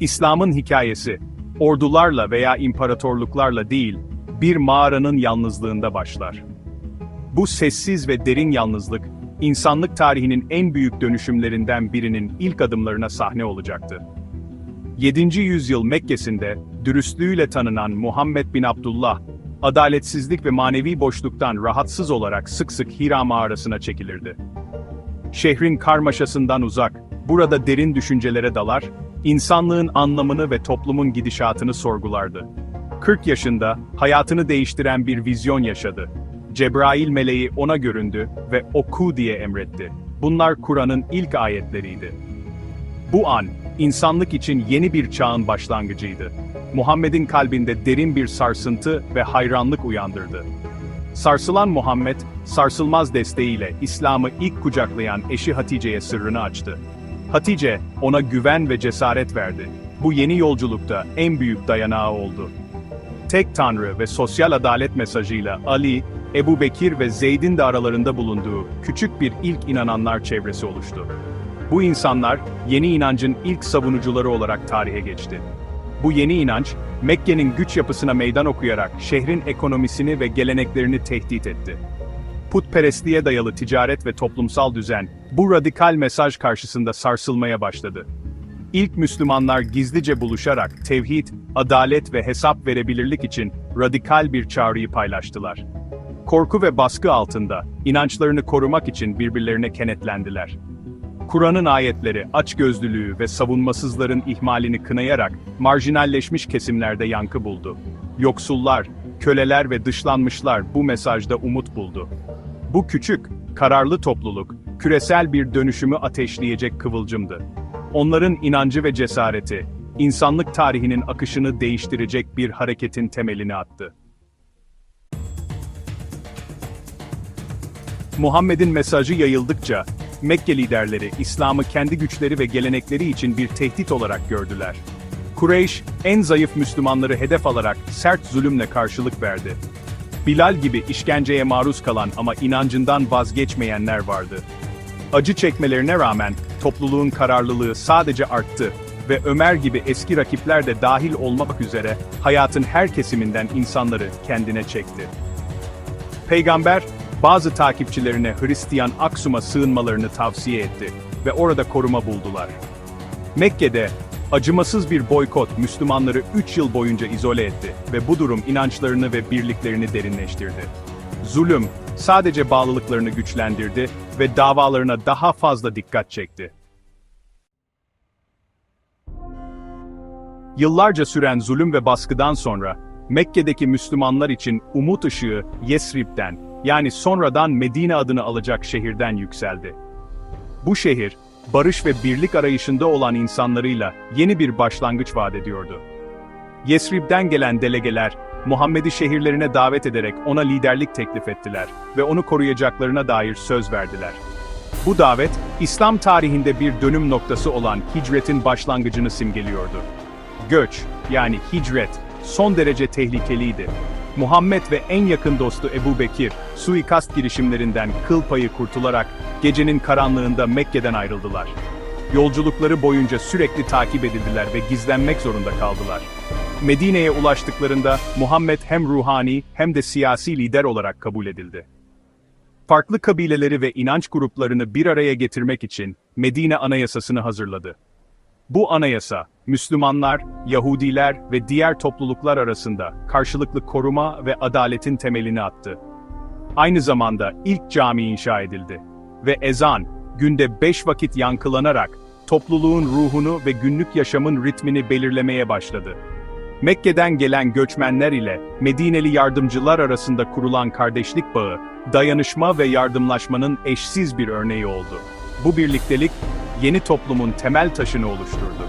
İslam'ın hikayesi, ordularla veya imparatorluklarla değil, bir mağaranın yalnızlığında başlar. Bu sessiz ve derin yalnızlık, insanlık tarihinin en büyük dönüşümlerinden birinin ilk adımlarına sahne olacaktı. 7. yüzyıl Mekke'sinde, dürüstlüğüyle tanınan Muhammed bin Abdullah, adaletsizlik ve manevi boşluktan rahatsız olarak sık sık Hira mağarasına çekilirdi. Şehrin karmaşasından uzak, burada derin düşüncelere dalar, insanlığın anlamını ve toplumun gidişatını sorgulardı. 40 yaşında, hayatını değiştiren bir vizyon yaşadı. Cebrail meleği ona göründü ve oku diye emretti. Bunlar Kur'an'ın ilk ayetleriydi. Bu an, insanlık için yeni bir çağın başlangıcıydı. Muhammed'in kalbinde derin bir sarsıntı ve hayranlık uyandırdı. Sarsılan Muhammed, sarsılmaz desteğiyle İslam'ı ilk kucaklayan eşi Hatice'ye sırrını açtı. Hatice, ona güven ve cesaret verdi. Bu yeni yolculukta en büyük dayanağı oldu. Tek Tanrı ve sosyal adalet mesajıyla Ali, Ebu Bekir ve Zeyd'in de aralarında bulunduğu küçük bir ilk inananlar çevresi oluştu. Bu insanlar, yeni inancın ilk savunucuları olarak tarihe geçti. Bu yeni inanç, Mekke'nin güç yapısına meydan okuyarak şehrin ekonomisini ve geleneklerini tehdit etti. Putperestliğe dayalı ticaret ve toplumsal düzen, bu radikal mesaj karşısında sarsılmaya başladı. İlk Müslümanlar gizlice buluşarak tevhid, adalet ve hesap verebilirlik için radikal bir çağrıyı paylaştılar. Korku ve baskı altında, inançlarını korumak için birbirlerine kenetlendiler. Kur'an'ın ayetleri açgözlülüğü ve savunmasızların ihmalini kınayarak marjinalleşmiş kesimlerde yankı buldu. Yoksullar, köleler ve dışlanmışlar bu mesajda umut buldu. Bu küçük, kararlı topluluk, küresel bir dönüşümü ateşleyecek kıvılcımdı. Onların inancı ve cesareti, insanlık tarihinin akışını değiştirecek bir hareketin temelini attı. Muhammed'in mesajı yayıldıkça, Mekke liderleri İslam'ı kendi güçleri ve gelenekleri için bir tehdit olarak gördüler. Kureyş, en zayıf Müslümanları hedef alarak sert zulümle karşılık verdi. Bilal gibi işkenceye maruz kalan ama inancından vazgeçmeyenler vardı. Acı çekmelerine rağmen topluluğun kararlılığı sadece arttı ve Ömer gibi eski rakipler de dahil olmak üzere hayatın her kesiminden insanları kendine çekti. Peygamber, bazı takipçilerine Hristiyan Aksum'a sığınmalarını tavsiye etti ve orada koruma buldular. Mekke'de, acımasız bir boykot Müslümanları 3 yıl boyunca izole etti ve bu durum inançlarını ve birliklerini derinleştirdi. Zulüm, sadece bağlılıklarını güçlendirdi ve davalarına daha fazla dikkat çekti. Yıllarca süren zulüm ve baskıdan sonra, Mekke'deki Müslümanlar için umut ışığı Yesrib'den, yani sonradan Medine adını alacak şehirden yükseldi. Bu şehir, barış ve birlik arayışında olan insanlarıyla yeni bir başlangıç vaat ediyordu. Yesrib'den gelen delegeler, Muhammed'i şehirlerine davet ederek ona liderlik teklif ettiler ve onu koruyacaklarına dair söz verdiler. Bu davet, İslam tarihinde bir dönüm noktası olan hicretin başlangıcını simgeliyordu. Göç, yani hicret, son derece tehlikeliydi. Muhammed ve en yakın dostu Ebu Bekir, suikast girişimlerinden kıl payı kurtularak gecenin karanlığında Mekke'den ayrıldılar. Yolculukları boyunca sürekli takip edildiler ve gizlenmek zorunda kaldılar. Medine'ye ulaştıklarında Muhammed hem ruhani hem de siyasi lider olarak kabul edildi. Farklı kabileleri ve inanç gruplarını bir araya getirmek için Medine Anayasasını hazırladı. Bu anayasa, Müslümanlar, Yahudiler ve diğer topluluklar arasında karşılıklı koruma ve adaletin temelini attı. Aynı zamanda ilk cami inşa edildi ve ezan, günde beş vakit yankılanarak topluluğun ruhunu ve günlük yaşamın ritmini belirlemeye başladı. Mekke'den gelen göçmenler ile Medineli yardımcılar arasında kurulan kardeşlik bağı, dayanışma ve yardımlaşmanın eşsiz bir örneği oldu. Bu birliktelik, yeni toplumun temel taşını oluşturdu.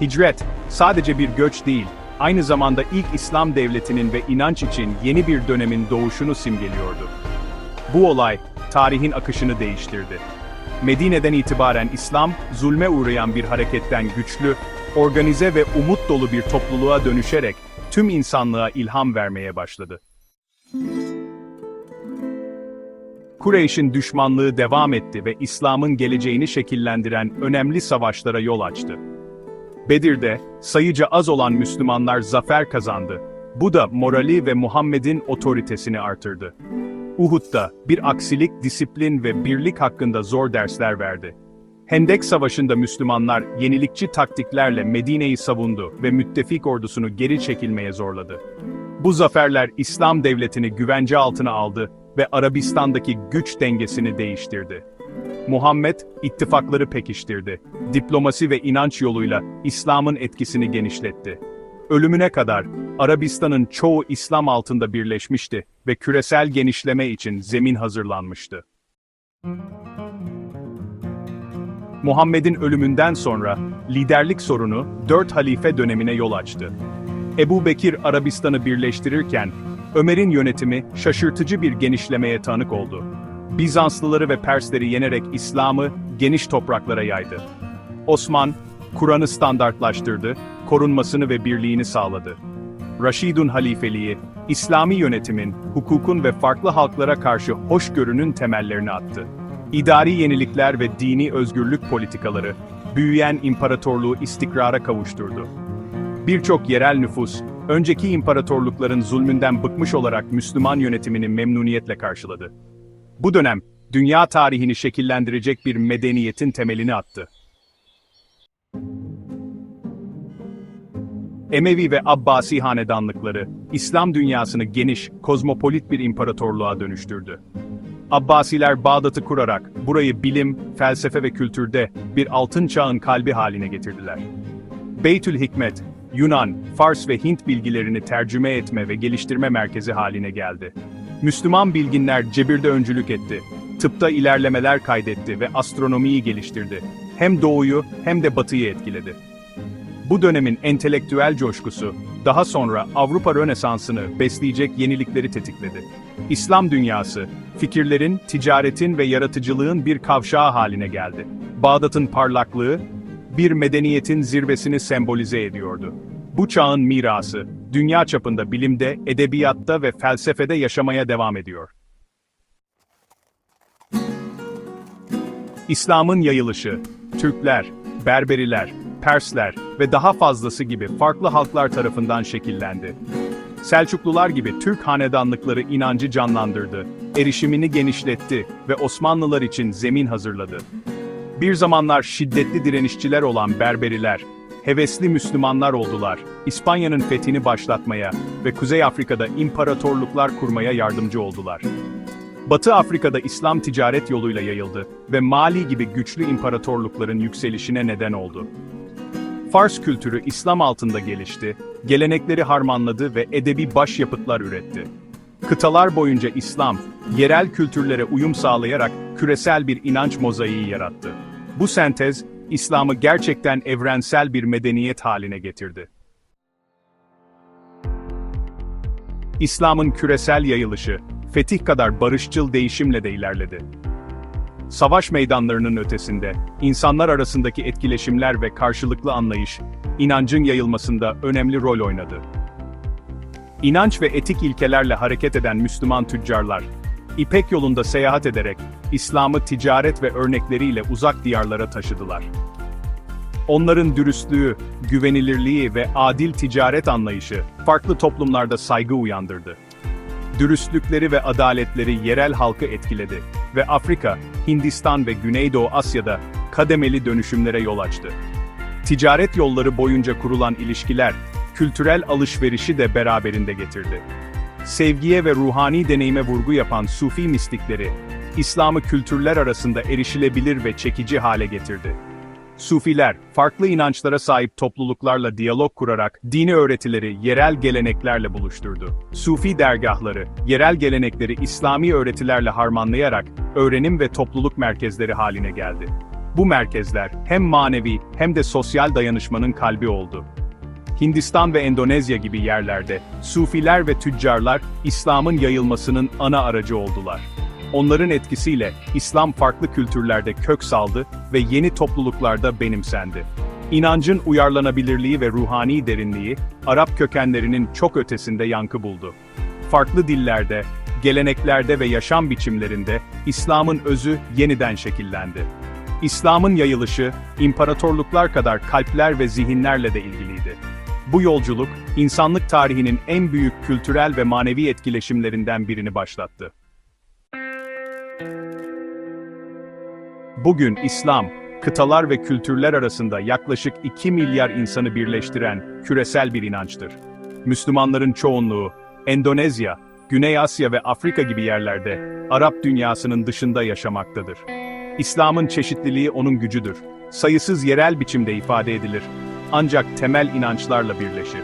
Hicret, sadece bir göç değil, aynı zamanda ilk İslam devletinin ve inanç için yeni bir dönemin doğuşunu simgeliyordu. Bu olay, tarihin akışını değiştirdi. Medine'den itibaren İslam, zulme uğrayan bir hareketten güçlü, organize ve umut dolu bir topluluğa dönüşerek tüm insanlığa ilham vermeye başladı. Kureyş'in düşmanlığı devam etti ve İslam'ın geleceğini şekillendiren önemli savaşlara yol açtı. Bedir'de, sayıca az olan Müslümanlar zafer kazandı. Bu da morali ve Muhammed'in otoritesini artırdı. Uhud'da bir aksilik, disiplin ve birlik hakkında zor dersler verdi. Hendek Savaşı'nda Müslümanlar yenilikçi taktiklerle Medine'yi savundu ve müttefik ordusunu geri çekilmeye zorladı. Bu zaferler İslam devletini güvence altına aldı ve Arabistan'daki güç dengesini değiştirdi. Muhammed, ittifakları pekiştirdi. Diplomasi ve inanç yoluyla İslam'ın etkisini genişletti. Ölümüne kadar Arabistan'ın çoğu İslam altında birleşmişti ve küresel genişleme için zemin hazırlanmıştı. Muhammed'in ölümünden sonra liderlik sorunu dört halife dönemine yol açtı. Ebu Bekir Arabistan'ı birleştirirken Ömer'in yönetimi şaşırtıcı bir genişlemeye tanık oldu. Bizanslıları ve Persleri yenerek İslam'ı geniş topraklara yaydı. Osman, Kur'an'ı standartlaştırdı, korunmasını ve birliğini sağladı. Raşidun halifeliği, İslami yönetimin, hukukun ve farklı halklara karşı hoşgörünün temellerini attı. İdari yenilikler ve dini özgürlük politikaları, büyüyen imparatorluğu istikrara kavuşturdu. Birçok yerel nüfus, önceki imparatorlukların zulmünden bıkmış olarak Müslüman yönetimini memnuniyetle karşıladı. Bu dönem, dünya tarihini şekillendirecek bir medeniyetin temelini attı. Emevi ve Abbasi hanedanlıkları, İslam dünyasını geniş, kozmopolit bir imparatorluğa dönüştürdü. Abbasiler Bağdat'ı kurarak, burayı bilim, felsefe ve kültürde bir altın çağın kalbi haline getirdiler. Beytül Hikmet, Yunan, Fars ve Hint bilgilerini tercüme etme ve geliştirme merkezi haline geldi. Müslüman bilginler cebirde öncülük etti, tıpta ilerlemeler kaydetti ve astronomiyi geliştirdi. Hem doğuyu hem de batıyı etkiledi. Bu dönemin entelektüel coşkusu, daha sonra Avrupa Rönesansı'nı besleyecek yenilikleri tetikledi. İslam dünyası, fikirlerin, ticaretin ve yaratıcılığın bir kavşağı haline geldi. Bağdat'ın parlaklığı, bir medeniyetin zirvesini sembolize ediyordu. Bu çağın mirası, dünya çapında bilimde, edebiyatta ve felsefede yaşamaya devam ediyor. İslam'ın yayılışı, Türkler, Berberiler, Persler ve daha fazlası gibi farklı halklar tarafından şekillendi. Selçuklular gibi Türk hanedanlıkları inancı canlandırdı, erişimini genişletti ve Osmanlılar için zemin hazırladı. Bir zamanlar şiddetli direnişçiler olan Berberiler, hevesli Müslümanlar oldular, İspanya'nın fethini başlatmaya ve Kuzey Afrika'da imparatorluklar kurmaya yardımcı oldular. Batı Afrika'da İslam ticaret yoluyla yayıldı ve Mali gibi güçlü imparatorlukların yükselişine neden oldu. Fars kültürü İslam altında gelişti, gelenekleri harmanladı ve edebi başyapıtlar üretti. Kıtalar boyunca İslam, yerel kültürlere uyum sağlayarak küresel bir inanç mozaiği yarattı. Bu sentez, İslam'ı gerçekten evrensel bir medeniyet haline getirdi. İslam'ın küresel yayılışı, fetih kadar barışçıl değişimle de ilerledi. Savaş meydanlarının ötesinde, insanlar arasındaki etkileşimler ve karşılıklı anlayış, inancın yayılmasında önemli rol oynadı. İnanç ve etik ilkelerle hareket eden Müslüman tüccarlar, İpek yolunda seyahat ederek, İslam'ı ticaret ve örnekleriyle uzak diyarlara taşıdılar. Onların dürüstlüğü, güvenilirliği ve adil ticaret anlayışı, farklı toplumlarda saygı uyandırdı. Dürüstlükleri ve adaletleri yerel halkı etkiledi ve Afrika, Hindistan ve Güneydoğu Asya'da kademeli dönüşümlere yol açtı. Ticaret yolları boyunca kurulan ilişkiler, kültürel alışverişi de beraberinde getirdi. Sevgiye ve ruhani deneyime vurgu yapan Sufi mistikleri, İslam'ı kültürler arasında erişilebilir ve çekici hale getirdi. Sufiler, farklı inançlara sahip topluluklarla diyalog kurarak dini öğretileri yerel geleneklerle buluşturdu. Sufi dergahları, yerel gelenekleri İslami öğretilerle harmanlayarak öğrenim ve topluluk merkezleri haline geldi. Bu merkezler hem manevi hem de sosyal dayanışmanın kalbi oldu. Hindistan ve Endonezya gibi yerlerde Sufiler ve tüccarlar İslam'ın yayılmasının ana aracı oldular. Onların etkisiyle İslam farklı kültürlerde kök saldı ve yeni topluluklarda benimsendi. İnancın uyarlanabilirliği ve ruhani derinliği, Arap kökenlerinin çok ötesinde yankı buldu. Farklı dillerde, geleneklerde ve yaşam biçimlerinde İslam'ın özü yeniden şekillendi. İslam'ın yayılışı, imparatorluklar kadar kalpler ve zihinlerle de ilgiliydi. Bu yolculuk, insanlık tarihinin en büyük kültürel ve manevi etkileşimlerinden birini başlattı. Bugün İslam, kıtalar ve kültürler arasında yaklaşık 2 milyar insanı birleştiren küresel bir inançtır. Müslümanların çoğunluğu, Endonezya, Güney Asya ve Afrika gibi yerlerde, Arap dünyasının dışında yaşamaktadır. İslam'ın çeşitliliği onun gücüdür. Sayısız yerel biçimde ifade edilir. Ancak temel inançlarla birleşir.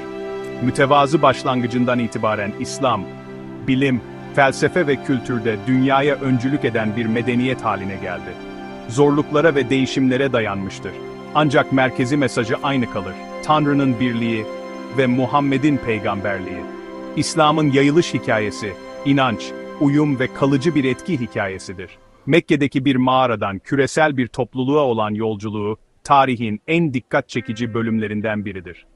Mütevazı başlangıcından itibaren İslam, bilim, felsefe ve kültürde dünyaya öncülük eden bir medeniyet haline geldi. Zorluklara ve değişimlere dayanmıştır. Ancak merkezi mesajı aynı kalır. Tanrı'nın birliği ve Muhammed'in peygamberliği. İslam'ın yayılış hikayesi, inanç, uyum ve kalıcı bir etki hikayesidir. Mekke'deki bir mağaradan küresel bir topluluğa olan yolculuğu, tarihin en dikkat çekici bölümlerinden biridir.